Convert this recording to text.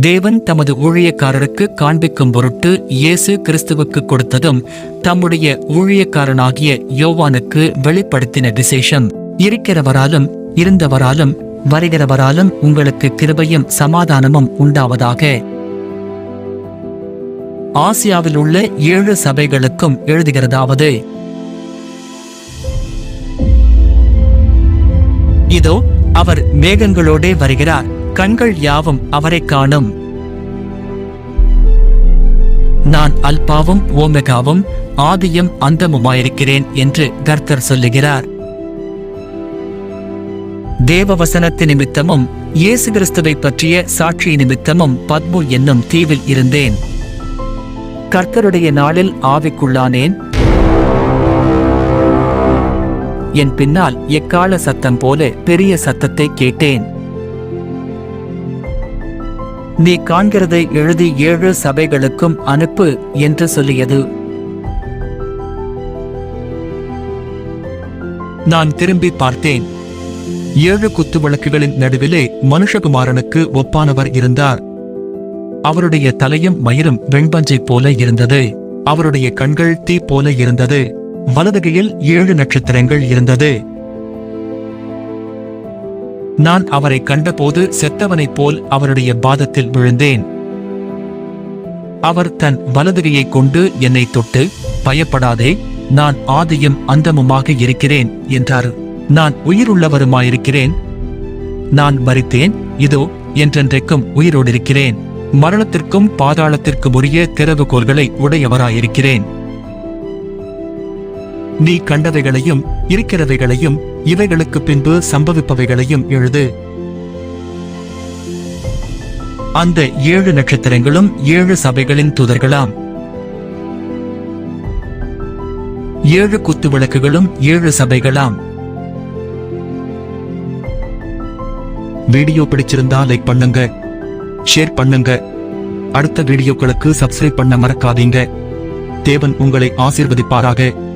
தேவன் தமது ஊழியக்காரருக்கு காண்பிக்கும் பொருட்டு இயேசு கிறிஸ்துவுக்கு கொடுத்ததும் தம்முடைய ஊழியக்காரனாகிய யோவானுக்கு வெளிப்படுத்தின விசேஷம். இருக்கிறவராலும் இருந்தவராலும் வருகிறவராலும் உங்களுக்கு கிருபையும் சமாதானமும் உண்டாவதாக. ஆசியாவில் உள்ள ஏழு சபைகளுக்கும் எழுதுகிறதாவது. இதோ அவர் மேகங்களோடே வருகிறார். கண்கள் யாவும் அவரை காணும். நான் அல்பாவும் ஓமெகாவும் ஆதியும் அந்தமுமாயிருக்கிறேன் என்று கர்த்தர் சொல்லுகிறார். தேவவசனத்து நிமித்தமும் இயேசு கிறிஸ்துவை பற்றிய சாட்சி நிமித்தமும் பத்மு என்னும் தீவில் இருந்தேன். கர்த்தருடைய நாளில் ஆவிக்குள்ளானேன். என் பின்னால் எக்கால சத்தம் போல பெரிய சத்தத்தை கேட்டேன். நீ காண்கிறதை எழுதி ஏழு சபைகளுக்கும் அனுப்பு என்று சொல்லியது. நான் திரும்பி பார்த்தேன். ஏழு குத்து விளக்குகளின் நடுவிலே மனுஷகுமாரனுக்கு ஒப்பானவர் இருந்தார். அவருடைய தலையும் மயிரும் வெண்பஞ்சை போல இருந்தது. அவருடைய கண்கள் தீ போல இருந்தது. வலதுகையில் ஏழு நட்சத்திரங்கள் இருந்தது. நான் அவரை கண்டபோது செத்தவனைப் போல் அவருடைய பாதத்தில் விழுந்தேன். அவர் தன் வலதுகையைக் கொண்டு என்னை தொட்டு பயப்படாதே நான் ஆதியும் அந்தமுமாக இருக்கிறேன் என்றார். நான் உயிருள்ளவருமாயிருக்கிறேன். நான் மறித்தேன் இதோ என்றென்றைக்கும் உயிரோடிருக்கிறேன். மரணத்திற்கும் பாதாளத்திற்கும் உரிய திறவுகோள்களை உடையவராயிருக்கிறேன். நீ கண்டவைகளையும் இருக்கிறவைகளையும் இவைகளுக்கு பின்பு சம்பவிப்பவைகளையும் எழுது. அந்த ஏழு நட்சத்திரங்களும் ஏழு சபைகளின் தூதர்களாம். ஏழு குத்து விளக்குகளும் ஏழு சபைகளாம். வீடியோ பிடிச்சிருந்தா லைக் பண்ணுங்க ஷேர் பண்ணுங்க. அடுத்த வீடியோக்களுக்கு சப்ஸ்கிரைப் பண்ண மறக்காதீங்க. தேவன் உங்களை ஆசீர்வதிப்பாராக.